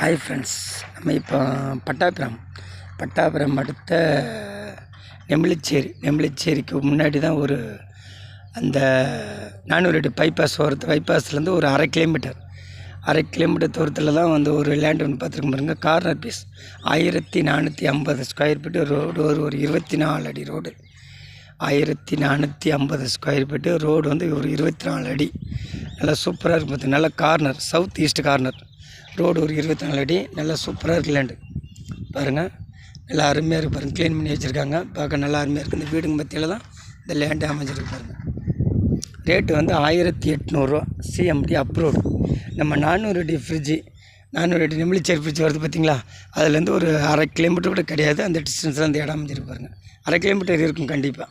Hi friends நம்ம இப்போ பட்டாபுரம். பட்டாபுரம் அடுத்த நெமிலிச்சேரி. நெமிலிச்சேரிக்கு முன்னாடி தான் ஒரு அந்த நானூறு அடி பைபாஸ் ஓரத்து பைபாஸ்லேருந்து ஒரு அரை கிலோமீட்டர் அரை கிலோமீட்டர் தூரத்தில் தான் வந்து ஒரு லேண்ட் ஒன்று பார்த்துருக்க பாருங்க. கார்னர் பீஸ் ஆயிரத்தி நானூற்றி ஐம்பது ஸ்கொயர் ஃபீட்டு ரோடு ஒரு ஒரு இருபத்தி நாலு அடி ரோடு. ஆயிரத்தி நானூற்றி ஐம்பது ஸ்கொயர் ஃபீட்டு ரோடு வந்து ஒரு இருபத்தி நாலு அடி. நல்லா சூப்பராக இருக்கும் பார்த்து நல்லா corner south east corner road ஒரு இருபத்தி நாலு அடி நல்லா சூப்பராக இருக்கு லேண்டு பாருங்கள் நல்லா அருமையாக இருக்குது பாருங்கள் க்ளீன் பண்ணி வச்சுருக்காங்க. பார்க்க நல்லா அருமையாக இருக்குது இந்த வீடுங்க மத்தியில் தான் இந்த லேண்டு அமைஞ்சிருக்கு பாருங்கள் ரேட்டு வந்து ஆயிரத்தி எட்நூறுரூவா சிஎம்டி அப்ரூவ்டு நம்ம நானூறு அடி ஃப்ரிட்ஜு நானூறு அடி நெமிலிச்சேரி ஃப்ரிட்ஜ் வருது பார்த்தீங்களா அதுலேருந்து ஒரு அரை கிலோமீட்டர் கூட கிடையாது. அந்த டிஸ்டன்ஸில் அந்த இடம் அமைஞ்சிருப்பாருங்க அரை கிலோமீட்டர் இருக்கும் கண்டிப்பாக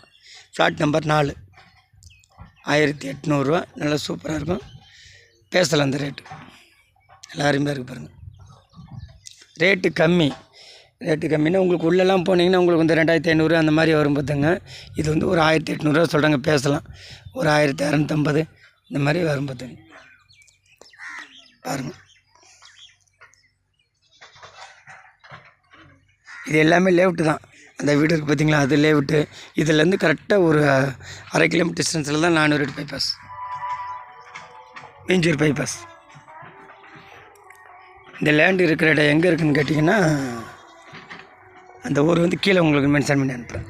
ஃப்ளாட் நம்பர் நாலு. ஆயிரத்தி எட்நூறுரூவா நல்லா சூப்பராக இருக்கும். பேசலாம் அந்த ரேட்டு நல்லா அருமையாக இருக்குது பாருங்கள் ரேட்டு கம்மி. ரேட்டு கம்மின்னா உங்களுக்கு உள்ளெல்லாம் போனீங்கன்னா உங்களுக்கு வந்து ரெண்டாயிரத்தி ஐநூறு அந்த மாதிரி வரும் பார்த்துங்க. இது வந்து ஒரு ஆயிரத்தி எட்நூறுவா சொல்கிறாங்க பேசலாம். ஒரு ஆயிரத்தி இரநூத்தம்பது இந்த மாதிரி வரும் பார்த்துங்க. பாருங்கள் இது எல்லாமே லேவுட்டு தான். அந்த வீடு இருக்குது பார்த்தீங்களா அது லேவுட்டு இதுலேருந்து கரெக்டாக ஒரு அரை கிலோமீட்டர் டிஸ்டன்ஸில் தான் நானூறு பைபாஸ் மீஞ்சூர் பைபாஸ் இந்த லேண்டு இருக்கிற இடம் எங்கே இருக்குதுன்னு கேட்டிங்கன்னா அந்த ஊர் வந்து கீழே உங்களுக்கு மென்ஷன் பண்ணி அனுப்புகிறேன்